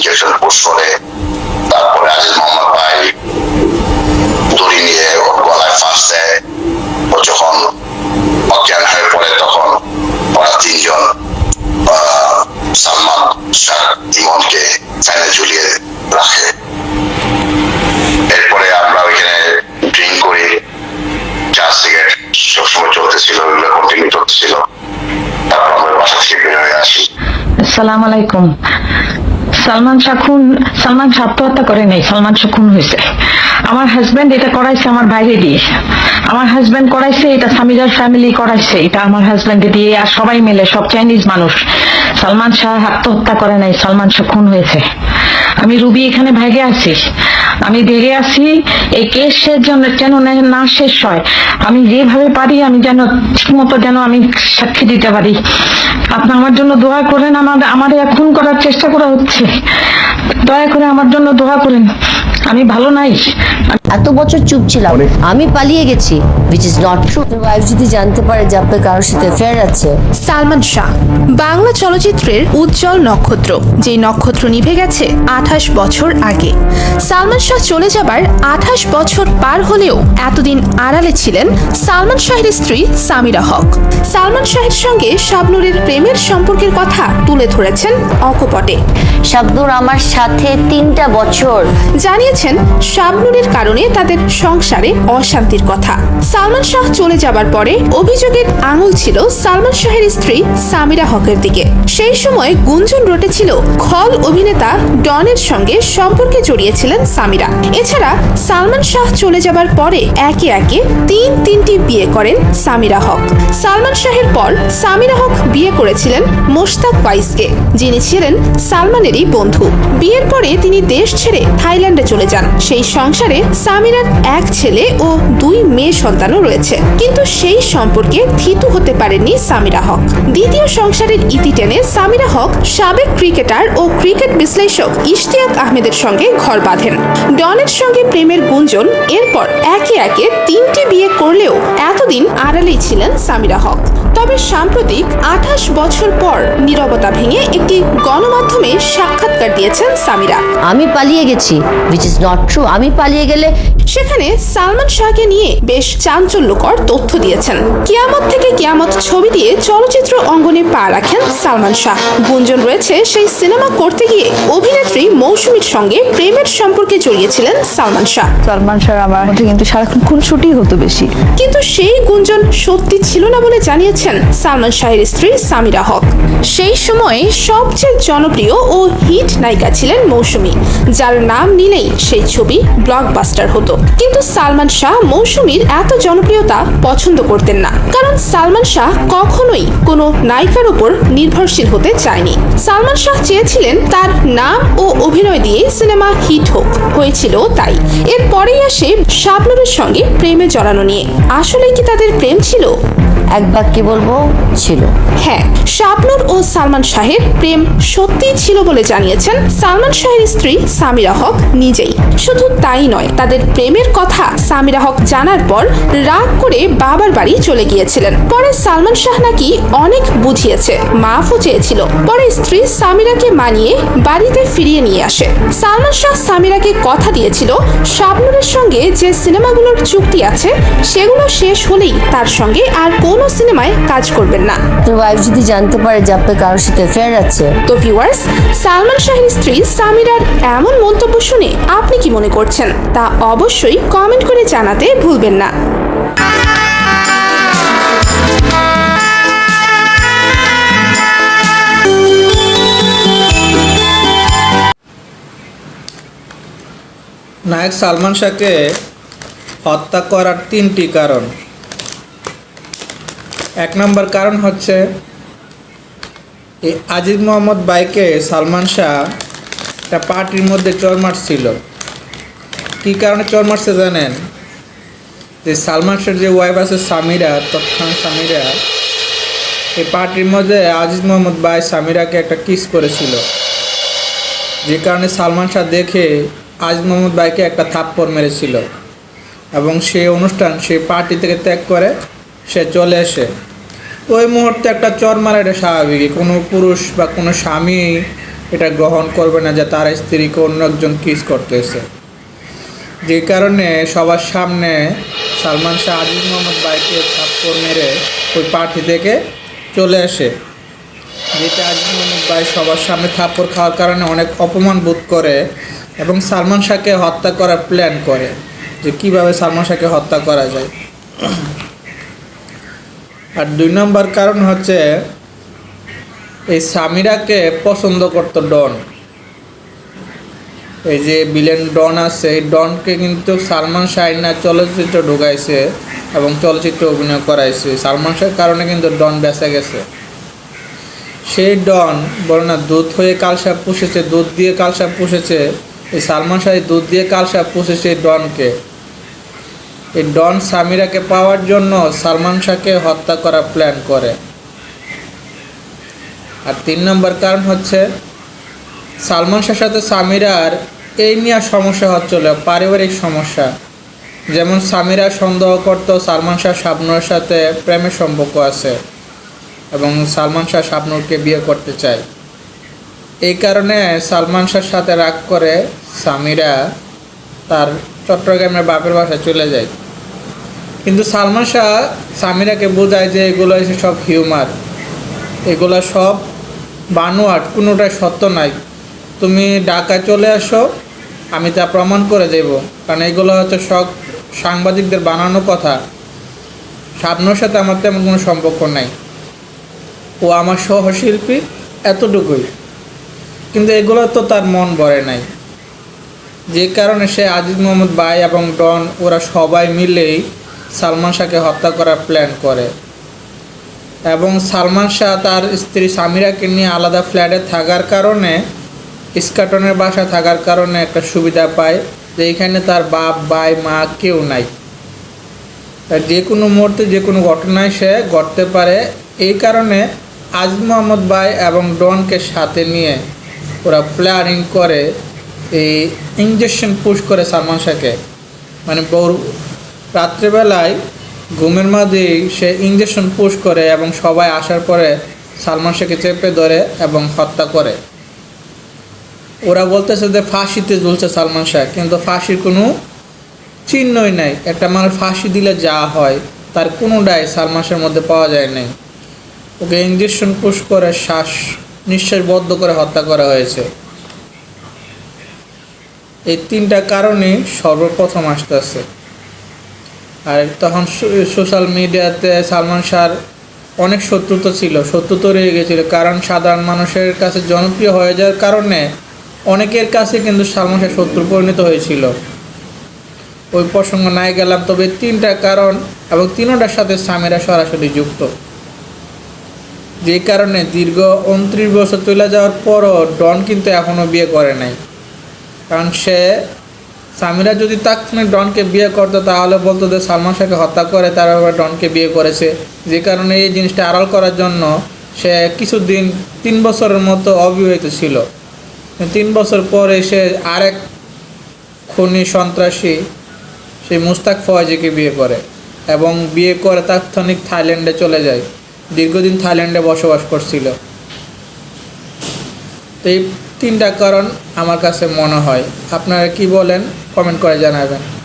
Injection push করে তারপরে আজিজ মোহাম্মদ ভাই দড়ি নিয়ে ওর গলায় ফাঁস দেয়। ও যখন অজ্ঞান হয়ে পড়ে, তখন ওরা তিনজন সালমান, শাহ, ইমনকে ফ্যানে ঝুলিয়ে রাখে। এরপরে আমরা ওইখানে ড্রিঙ্ক করি। চা, সিগারেট সবসময় চলতেছিল কন্টিনিউ চলতেছিল। তারপর আমরা বাসা থেকে বের হয়ে আসি। সালাম আলাইকুম। সালমান শাহ সালমান আত্মহত্যা করে নাই, সালমান শাহ হয়েছে। আমার হাজবেন্ড এটা করাইছে আমার বাইরে দিয়ে। আমার হাজবেন্ড করাইছে, এটা সামিজার ফ্যামিলি করাইছে, এটা আমার হাজবেন্ড দিয়ে আর সবাই মিলে, সব চাইনিজ মানুষ। সালমান শাহ আত্মহত্যা করে নাই, সালমান শাহ খুন হয়েছে। আমি রুবি এখানে ভেগে আছি। আমি ভেগে আছি, এই কেসের জন্য যেন না- শেষ হয়। আমি যেভাবে পারি, আমি যেন ঠিক মতো যেন আমি সাক্ষী দিতে পারি। আপনি আমার জন্য দোয়া করেন, আমার আমার এখন করার চেষ্টা করা হচ্ছে। দয়া করে আমার জন্য দোয়া করেন। আমি ভালো নাই। এত বছর চুপ ছিলাম। আমি পালিয়ে গেছি which is not true wife যদি জানতে পারে যে আপনার কারোর সাথে ফেয়ার আছে। সালমান শাহ বাংলা চলচ্চিত্রের উজ্জ্বল নক্ষত্র যেই নক্ষত্র নিভে গেছে আঠাশ বছর আগে। সালমান শাহ চলে যাবার আঠাশ বছর পার হলেও এতদিন আড়ালে ছিলেন সালমান শাহের স্ত্রী সামিরা হক। সালমান শাহের সঙ্গে শাবনুরের প্রেমের সম্পর্কের কথা তুলে ধরেছেন অকপটে। শাবনুর আমার সাথে তিনটা বছর। জানিয়েছেন শাবনুরের কারণে তাদের সংসারে অশান্তির কথা। সালমান শাহ চলে যাবার পরে অভিযোগের আঙুল ছিল সালমান শাহের স্ত্রী সামিরা হকের দিকে। সেই সময় গুঞ্জন রটেছিল খল অভিনেতা ডনের সঙ্গে সম্পর্কে জড়িয়েছিলেন সামিরা। এছাড়া সালমান শাহ চলে যাবার পরে একে একে তিন তিনটি বিয়ে করেন সামিরা হক। সালমান শাহের পর সামিরা হক বিয়ে করেছিলেন মোশতাক ওয়াইসকে যিনি ছিলেন সালমানেরই বন্ধু। বিয়ের পরে তিনি দেশ ছেড়ে থাইল্যান্ডে চলে যান। সেই সংসারে সামিরার এক ছেলে ও দুই মেয়ে সন্তানও রয়েছে। কিন্তু সেই সম্পর্কে থিতু হতে পারেননি সামিরা হক। দ্বিতীয় সংসারের ইতি টেনে সামিরা হক সাবেক ক্রিকেটার ও ক্রিকেট বিশ্লেষক ইশতিয়াক আহমেদের সঙ্গে ঘর বাঁধেন। ডনের সঙ্গে প্রেমের গুঞ্জন, এরপর একে একে তিনটি বিয়ে করলেও এতদিন আড়ালেই ছিলেন সামিরা হক। তবে সাম্প্রতিক আঠাশ বছর পর নীরবতা ভেঙে একটি গণমাধ্যমে সাক্ষাৎকার দিয়েছেন সামিরা। আমি পালিয়ে গেছি উইচ ইজ নট ট্রু আমি পালিয়ে গেলে সেখানে সালমান শাহকে নিয়ে বেশ চাঞ্চল্যকর তথ্য দিয়েছেন। কিয়ামত থেকে কিয়ামত ছবি দিয়ে চলচ্চিত্র অঙ্গনে পা রাখেন সালমান শাহ। গুঞ্জন রয়েছে সেই সিনেমা করতে গিয়ে অভিনেত্রী মৌসুমীর সঙ্গে প্রেমের সম্পর্কে জড়িয়েছিলেন সালমান শাহ। সালমান শাহ আমার মধ্যে কিন্তু সারাক্ষণ খুনসুটি হতো বেশি। কিন্তু সেই গুঞ্জন সত্যি ছিল না বলে জানিয়েছেন সালমান শাহের স্ত্রী সামিরা হক। সেই সময়ে সবচেয়ে জনপ্রিয় ও হিট নায়িকা ছিলেন মৌসুমী। যার নাম নিলেই সেই ছবি ব্লকবাস্টার হতো। কিন্তু সালমান শাহ মৌসুমীর এত জনপ্রিয়তা পছন্দ করতেন না। কারণ সালমান শাহ কখনোই কোনো নায়িকার উপর নির্ভরশীল হতে চায়নি। সালমান শাহ চেয়েছিলেন তার নাম ও অভিনয় দিয়ে সিনেমা হিট হোক। হয়েছিল তাই। এরপরেই আসে শাবনুরের সঙ্গে প্রেমে জড়ানো নিয়ে। আসলে কি তাদের প্রেম ছিল? এক বাক্যে বলব, ছিল। হ্যাঁ শাবনুর ও সালমান শাহের প্রেম সত্যিই ছিল বলে জানিয়েছেন সালমান শাহের স্ত্রী সামিরা হক নিজেই। শুধু তাই নয়, তাদের প্রেমের কথা সামিরা হক জানার পর রাগ করে বাবার বাড়ি চলে গিয়েছিলেন। পরে সালমান শাহ নাকি অনেক বুঝিয়েছে, মাফও চেয়েছিল। পরে স্ত্রী সামিরাকে মানিয়ে বাড়িতে ফিরিয়ে নিয়ে আসে। সালমান শাহ সামিরাকে কথা দিয়েছিল, শাবনুরের সঙ্গে যে সিনেমাগুলোর চুক্তি আছে, সেগুলো শেষ হলেই তার সঙ্গে আর কোনো সিনেমায় কাজ করবেন না। তোর ওয়াইফ যদি জানতে পারে যে আপনার কারোর সাথে ফেয়ার আছে। তো ভিউয়ার্স সালমান শাহের স্ত্রী সামিরার এমন মন্তব্য শুনে আপনি কি মনে করছেন? তা অবশ্যই কমেন্ট করে জানাতে ভুলবেন না। নায়ক সালমান শাহকে হত্যা করার তিনটি কারণ। এক নম্বর কারণ হচ্ছে এই আজিজ মোহাম্মদ বাইকে সালমান শাহ একটা পার্টির মধ্যে চর মারছিল। কী কারণে চর মারছে জানেন? যে সালমান শাহের যে ওয়াইফ আছে সামিরা তৎক্ষণ সামিরা, এই পার্টির মধ্যে আজিজ মোহাম্মদ বাই সামিরাকে একটা কিস করেছিল। যে কারণে সালমান শাহ দেখে আজিজ মোহাম্মদ বাইকে একটা থাপ্পড় মেরেছিল। এবং সেই অনুষ্ঠান, সেই পার্টি থেকে ত্যাগ করে সে চলে আসে ওই মুহূর্তে একটা চর মারা এটা স্বাভাবিক কোনো পুরুষ বা কোনো স্বামী এটা গ্রহণ করবে না যে তার স্ত্রীকে অন্য একজন কিস করতেছে। যে কারণে সবার সামনে সালমান শাহ আজিজ মোহাম্মদ বাইকে থাপ্পড় মেরে ওই পার্টি থেকে চলে আসে। যেটা আজিজ মোহাম্মদ বাই সবার সামনে থাপ্পড় খাওয়ার কারণে অনেক অপমান বোধ করে এবং সালমান শাহকে হত্যা করার প্ল্যান করে যে কীভাবে সালমান শাহকে হত্যা করা যায়। আর দুই নম্বর কারণ হচ্ছে, এই সামিরাকে পছন্দ করতো ডন। এই যে বিলেন ডন আছে, এই ডনকে কিন্তু সালমান শাহিনা চলচ্চিত্র ঢুকাইছে এবং চলচ্চিত্র অভিনয় করাইছে। সালমান শাহের কারণে কিন্তু ডন বেঁচে গেছে। সেই ডন বলে না, দুধ হয়ে কালসাপ পুষেছে, দুধ দিয়ে কালসাপ পুষেছে, এই সালমান শাহ দুধ দিয়ে কালসাপ পুষেছে ডনকে। এই ডন সামিরাকে পাওয়ার জন্য সালমান শাহকে হত্যা করার প্ল্যান করে। আর তিন নম্বর কারণ হচ্ছে, সালমান শাহের সাথে সামিরার এই নিয়ে সমস্যা হচ্ছিল পারিবারিক সমস্যা। যেমন সামিরা সন্দেহ করত সালমান শাহ শাবনুরের সাথে প্রেমের সম্পর্ক আছে এবং সালমান শাহ শাবনুরকে বিয়ে করতে চায়। এই কারণে সালমান শাহর সাথে রাগ করে সামিরা তার চট্টগ্রামের বাপের বাসায় চলে যায়। কিন্তু সালমান শাহ সামিরাকে বোঝায় যে এগুলো হচ্ছে সব হিউমার এগুলো সব বানোয়াট, কোনোটাই সত্য নাই। তুমি ঢাকায় চলে আসো, আমি তা প্রমাণ করে দেব। কারণ এগুলো হচ্ছে সব সাংবাদিকদের বানানো কথা। স্বপ্নর সাথে আমার তেমন কোনো সম্পর্ক নাই। ও আমার সহশিল্পী এতটুকুই। কিন্তু এগুলো তো তার মন ভরে নাই। যে কারণে সে আজিজ মোহাম্মদ বাই এবং ডন, ওরা সবাই মিলেই সালমান শাহকে হত্যা করার প্ল্যান করে। এবং সালমান শাহ তার স্ত্রী সামিরাকে নিয়ে আলাদা ফ্ল্যাটে থাকার কারণে ইস্কাটনের বাসা থাকার কারণে একটা সুবিধা পায় যে এখানে তার বাপ, ভাই, মা কেউ নাই। যে কোনো মুহূর্তে যে কোনো ঘটনায় সে ঘটতে পারে। এই কারণে আজ মোহাম্মদ ভাই এবং ডনকে সাথে নিয়ে ওরা প্ল্যানিং করে এই ইঞ্জেকশন পুশ করে সালমান শাহকে। মানে বউ রাত্রেবেলায় ঘুমের মাঝেই সে ইঞ্জেকশন পুশ করে এবং সবাই আসার পরে সালমান শাহকে চেপে ধরে এবং হত্যা করে। ওরা বলতেছে যে ফাঁসিতে ঝুলছে সালমান শাহ কিন্তু ফাঁসির কোনো চিহ্নই নাই। একটা মানুষ ফাঁসি দিলে যা হয়, তার কোনোটাই সালমান শাহের মধ্যে পাওয়া যায় নাই। ওকে ইঞ্জেকশন পুশ করে শ্বাস নিঃশ্বাস বদ্ধ করে হত্যা করা হয়েছে। এই তিনটা কারণে সর্বপ্রথম আসতেছে আর তখন সোশ্যাল মিডিয়াতে সালমান শাহর অনেক শত্রুতা ছিল শত্রুতা রয়ে গেছিল। কারণ সাধারণ মানুষের কাছে জনপ্রিয় হয়ে যাওয়ার কারণে অনেকের কাছে কিন্তু সালমান শাহ শত্রু পরিণত হয়েছিল। ওই প্রসঙ্গ নাই গেলাম। তবে তিনটা কারণ এবং তিনোটার সাথে স্বামীরা সরাসরি যুক্ত। যে কারণে দীর্ঘ উনত্রিশ বছর চলে যাওয়ার পরও ডন কিন্তু এখনও বিয়ে করে নাই। কারণ সে সামিরা যদি তাৎক্ষণিক ডনকে বিয়ে করতো, তাহলে বলতো যে সালমান শাহকে হত্যা করে তার আবার ডনকে বিয়ে করেছে। যে কারণে এই জিনিসটা আড়াল করার জন্য সে কিছুদিন, তিন বছরের মতো অবিবাহিত ছিল। তিন বছর পরে সে আরেক খুনি সন্ত্রাসী, সেই মুস্তাক ফওয়াজিকে বিয়ে করে এবং বিয়ে করে তাৎক্ষণিক থাইল্যান্ডে চলে যায়। দীর্ঘদিন থাইল্যান্ডে বসবাস করছিল। তো এই তিনটা কারণ আমার কাছে মনে হয়। আপনারা কি বলেন? কমেন্ট করে জানাবেন।